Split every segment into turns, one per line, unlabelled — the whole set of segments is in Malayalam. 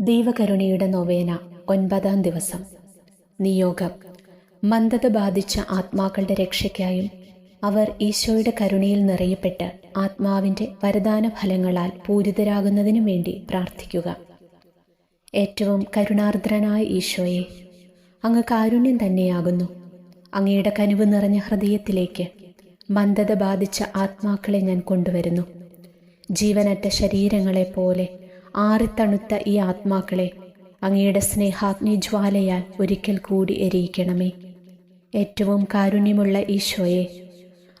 ദൈവകരുണയുടെ നൊവേന ഒൻപതാം ദിവസം. നിയോഗം. മന്ദത ബാധിച്ച ആത്മാക്കളുടെ രക്ഷയ്ക്കായും അവർ ഈശോയുടെ കരുണയിൽ നിറയപ്പെട്ട് ആത്മാവിന്റെ വരദാന ഫലങ്ങളാൽ പൂരിതരാകുന്നതിനു വേണ്ടി പ്രാർത്ഥിക്കുക. ഏറ്റവും കരുണാർദ്രനായ ഈശോയെ അങ്ങ് കാരുണ്യം തന്നെയാകുന്നു. അങ്ങയുടെ കനിവ് നിറഞ്ഞ ഹൃദയത്തിലേക്ക് മന്ദത ബാധിച്ച ആത്മാക്കളെ ഞാൻ കൊണ്ടുവരുന്നു. ജീവനറ്റ ശരീരങ്ങളെപ്പോലെ ആറിത്തണുത്ത ഈ ആത്മാക്കളെ അങ്ങയുടെ സ്നേഹാഗ്നി ജ്വാലയാൽ ഒരിക്കൽ കൂടി എരിയിക്കണമേ. ഏറ്റവും കാരുണ്യമുള്ള ഈശോയെ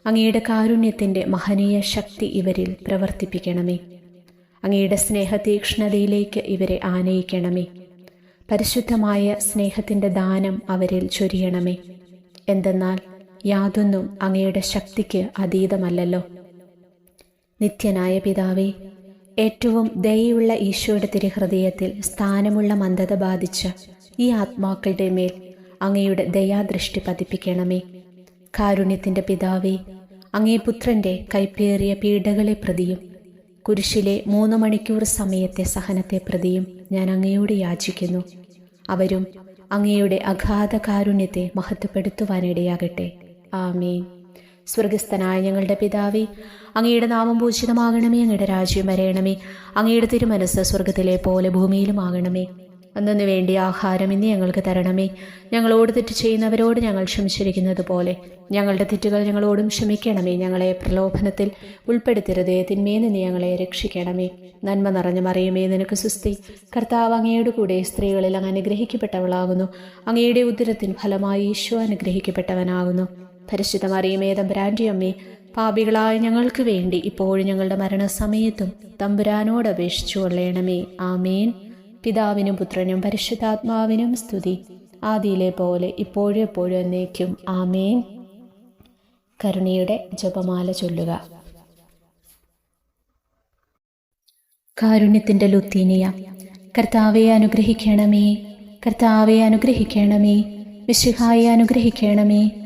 അങ്ങയുടെ കാരുണ്യത്തിന്റെ മഹനീയ ശക്തി ഇവരിൽ പ്രവർത്തിപ്പിക്കണമേ. അങ്ങയുടെ സ്നേഹതീക്ഷ്ണതയിലേക്ക് ഇവരെ ആനയിക്കണമേ. പരിശുദ്ധമായ സ്നേഹത്തിന്റെ ദാനം അവരിൽ ചൊരിയണമേ. എന്തെന്നാൽ യാതൊന്നും അങ്ങയുടെ ശക്തിക്ക് അതീതമല്ലല്ലോ. നിത്യനായ പിതാവേ ഏറ്റവും ദയുള്ള ഈശോയുടെ തിരുഹൃദയത്തിൽ സ്ഥാനമുള്ള മന്ദത ബാധിച്ച ഈ ആത്മാക്കളുടെ മേൽ അങ്ങയുടെ ദയാദൃഷ്ടി പതിപ്പിക്കണമേ. കാരുണ്യത്തിന്റെ പിതാവേ അങ്ങേ പുത്രന്റെ കൈപ്പേറിയ പീഡകളെ പ്രതിയും കുരിശിലെ മൂന്ന് മണിക്കൂർ സമയത്തെ സഹനത്തെ പ്രതിയും ഞാൻ അങ്ങയോട് യാചിക്കുന്നു. അവരും അങ്ങയുടെ അഗാധ കാരുണ്യത്തെ മഹത്വപ്പെടുത്തുവാനിടയാകട്ടെ. ആമേൻ. സ്വർഗസ്ഥനായ ഞങ്ങളുടെ പിതാവി അങ്ങയുടെ നാമം പൂജിതമാകണമേ അങ്ങയുടെ രാജ്യം വരയണമേ അങ്ങയുടെ തിരുമനസ് സ്വർഗത്തിലെ പോലെ ഭൂമിയിലുമാകണമേ. അന്നു വേണ്ടി ആഹാരം ഇന്ന് ഞങ്ങൾക്ക് തരണമേ. ഞങ്ങളോട് തെറ്റ് ചെയ്യുന്നവരോട് ഞങ്ങൾ ക്ഷമിച്ചിരിക്കുന്നത് പോലെ. ഞങ്ങളുടെ തെറ്റുകൾ ഞങ്ങളോടും ക്ഷമിക്കണമേ. ഞങ്ങളെ പ്രലോഭനത്തിൽ ഉൾപ്പെടുത്തരുതേ. തിന്മേ നിന്ന് ഞങ്ങളെ രക്ഷിക്കണമേ. നന്മ നിറഞ്ഞ മറിയുമേ നിനക്ക് സുസ്തി കർത്താവ് അങ്ങയുടെ കൂടെ സ്ത്രീകളിൽ അങ്ങ് അനുഗ്രഹിക്കപ്പെട്ടവളാകുന്നു. അങ്ങയുടെ ഉദരത്തിൻ ഫലമായി ഈശോ അനുഗ്രഹിക്കപ്പെട്ടവനാകുന്നു. പരിശുദ്ധ മറിയമേ തമ്പുരാന്റെ അമ്മേ പാപികളായ ഞങ്ങൾക്ക് വേണ്ടി ഇപ്പോഴും ഞങ്ങളുടെ മരണസമയത്തും തമ്പുരാനോട് അപേക്ഷിച്ചു കൊള്ളണമേ. ആമേൻ. പിതാവിനും പുത്രനും പരിശുദ്ധാത്മാവിനും സ്തുതി. ആദിയിലെ പോലെ ഇപ്പോഴും എപ്പോഴും എന്നേക്കും. ആമേൻ. കരുണയുടെ ജപമാല ചൊല്ലുക. കാരുണ്യത്തിന്റെ ലുത്തീനിയ കർത്താവെ അനുഗ്രഹിക്കണമേ. കർത്താവെ അനുഗ്രഹിക്കണമേ. വിശുഹായെ അനുഗ്രഹിക്കണമേ.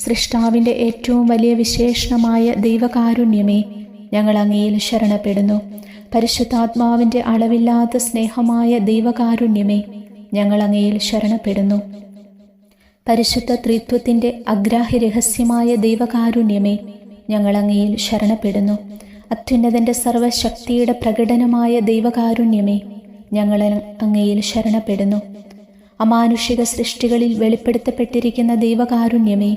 സൃഷ്ടാവിന്റെ ഏറ്റവും വലിയ വിശേഷണമായ ദൈവകാരുണ്യമേ ഞങ്ങൾ അങ്ങയിൽ ശരണപ്പെടുന്നു. പരിശുദ്ധാത്മാവിന്റെ അളവില്ലാത്ത സ്നേഹമായ ദൈവകാരുണ്യമേ ഞങ്ങൾ അങ്ങയിൽ ശരണപ്പെടുന്നു. പരിശുദ്ധ ത്രിത്വത്തിന്റെ അഗ്രാഹ്യ രഹസ്യമായ ദൈവകാരുണ്യമേ ഞങ്ങൾ അങ്ങയിൽ ശരണപ്പെടുന്നു. അത്യുന്നതന്റെ സർവശക്തിയുടെ പ്രകടനമായ ദൈവകാരുണ്യമേ ഞങ്ങൾ അങ്ങയിൽ ശരണപ്പെടുന്നു. അമാനുഷിക സൃഷ്ടികളിൽ വെളിപ്പെടുത്തപ്പെട്ടിരിക്കുന്ന ദൈവകാരുണ്യമേ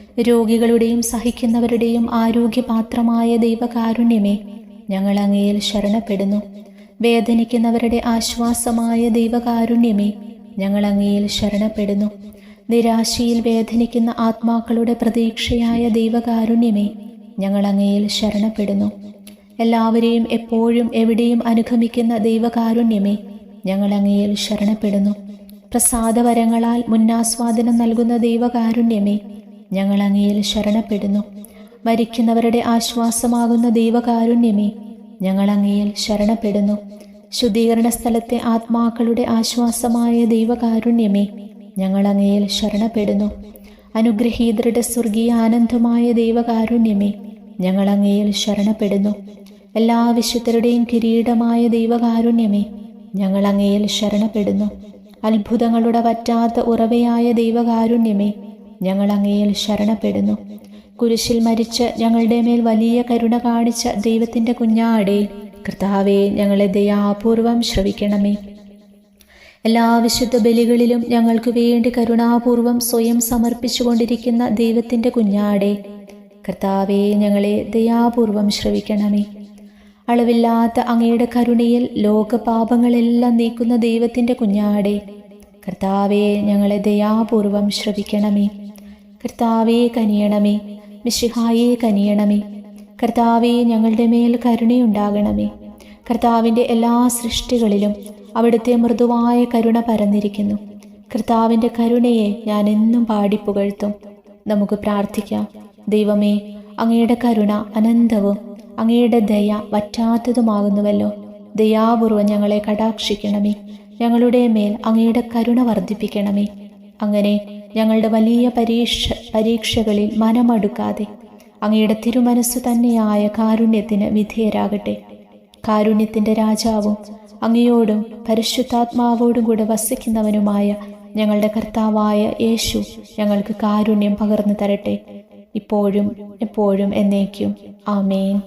രോഗികളുടെയും സഹിക്കുന്നവരുടെയും ആരോഗ്യപാത്രമായ ദൈവകാരുണ്യമേ ഞങ്ങൾ അങ്ങയിൽ ശരണപ്പെടുന്നു. വേദനിക്കുന്നവരുടെ ആശ്വാസമായ ദൈവകാരുണ്യമേ ഞങ്ങൾ അങ്ങയിൽ ശരണപ്പെടുന്നു. നിരാശയിൽ വേദനിക്കുന്ന ആത്മാക്കളുടെ പ്രതീക്ഷയായ ദൈവകാരുണ്യമേ ഞങ്ങൾ അങ്ങയിൽ ശരണപ്പെടുന്നു. എല്ലാവരെയും എപ്പോഴും എവിടെയും അനുഗമിക്കുന്ന ദൈവകാരുണ്യമേ ഞങ്ങൾ അങ്ങയിൽ ശരണപ്പെടുന്നു. പ്രസാദവരങ്ങളാൽ മുന്നാസ്വാദനം നൽകുന്ന ദൈവകാരുണ്യമേ ഞങ്ങൾ അങ്ങയിൽ ശരണപ്പെടുന്നു. മരിക്കുന്നവരുടെ ആശ്വാസമാകുന്ന ദൈവകാരുണ്യമേ ഞങ്ങൾ അങ്ങയിൽ ശരണപ്പെടുന്നു. ശുദ്ധീകരണ സ്ഥലത്തെ ആത്മാക്കളുടെ ആശ്വാസമായ ദൈവകാരുണ്യമേ ഞങ്ങൾ അങ്ങയിൽ ശരണപ്പെടുന്നു. അനുഗ്രഹീതരുടെ സ്വർഗീയ ആനന്ദമായ ദൈവകാരുണ്യമേ ഞങ്ങൾ അങ്ങയിൽ ശരണപ്പെടുന്നു. എല്ലാ വിശുദ്ധരുടെയും കിരീടമായ ദൈവകാരുണ്യമേ ഞങ്ങൾ അങ്ങയിൽ ശരണപ്പെടുന്നു. അത്ഭുതങ്ങളുടെ പറ്റാത്ത ഉറവയായ ദൈവകാരുണ്യമേ ഞങ്ങൾ അങ്ങയിൽ ശരണപ്പെടുന്നു. കുരിശിൽ മരിച്ച് ഞങ്ങളുടെ മേൽ വലിയ കരുണ കാണിച്ച ദൈവത്തിന്റെ കുഞ്ഞാടേ കർത്താവെ ഞങ്ങളെ ദയാപൂർവം ശ്രവിക്കണമേ. എല്ലാ വിശുദ്ധ ബലികളിലും ഞങ്ങൾക്ക് വേണ്ടി കരുണാപൂർവം സ്വയം സമർപ്പിച്ചുകൊണ്ടിരിക്കുന്ന ദൈവത്തിന്റെ കുഞ്ഞാടെ കർത്താവെ ഞങ്ങളെ ദയാപൂർവം ശ്രവിക്കണമേ. അളവില്ലാത്ത അങ്ങയുടെ കരുണയിൽ ലോകപാപങ്ങളെല്ലാം നീക്കുന്ന ദൈവത്തിന്റെ കുഞ്ഞാടെ കർത്താവെ ഞങ്ങളെ ദയാപൂർവം ശ്രവിക്കണമേ. കർത്താവെ കനിയണമേ. മിശിഹായെ കനിയണമേ. കർത്താവേ ഞങ്ങളുടെ മേൽ കരുണയുണ്ടാകണമേ. കർത്താവിന്റെ എല്ലാ സൃഷ്ടികളിലും അവിടുത്തെ മൃദുവായ കരുണ പരന്നിരിക്കുന്നു. കർത്താവിന്റെ കരുണയെ ഞാൻ എന്നും പാടിപ്പുകഴ്ത്തും നമുക്ക് പ്രാർത്ഥിക്കാം. ദൈവമേ അങ്ങയുടെ കരുണ അനന്തവും അങ്ങയുടെ ദയ വറ്റാത്തതുമാകുന്നുവല്ലോ. ദയാപൂർവം ഞങ്ങളെ കടാക്ഷിക്കണമേ. ഞങ്ങളുടെ മേൽ അങ്ങയുടെ കരുണ വർദ്ധിപ്പിക്കണമേ. അങ്ങനെ ഞങ്ങളുടെ വലിയ പരീക്ഷ പരീക്ഷകളിൽ മനമടുക്കാതെ. അങ്ങയുടെ തിരുമനസ്സു തന്നെയായ കാരുണ്യത്തിന് വിധേയരാകട്ടെ. കാരുണ്യത്തിന്റെ രാജാവും അങ്ങയോടും പരിശുദ്ധാത്മാവോടും കൂടെ വസിക്കുന്നവനുമായ ഞങ്ങളുടെ കർത്താവായ യേശു ഞങ്ങൾക്ക് കാരുണ്യം പകർന്നു തരട്ടെ. ഇപ്പോഴും എപ്പോഴും എന്നേക്കും. ആമേൻ.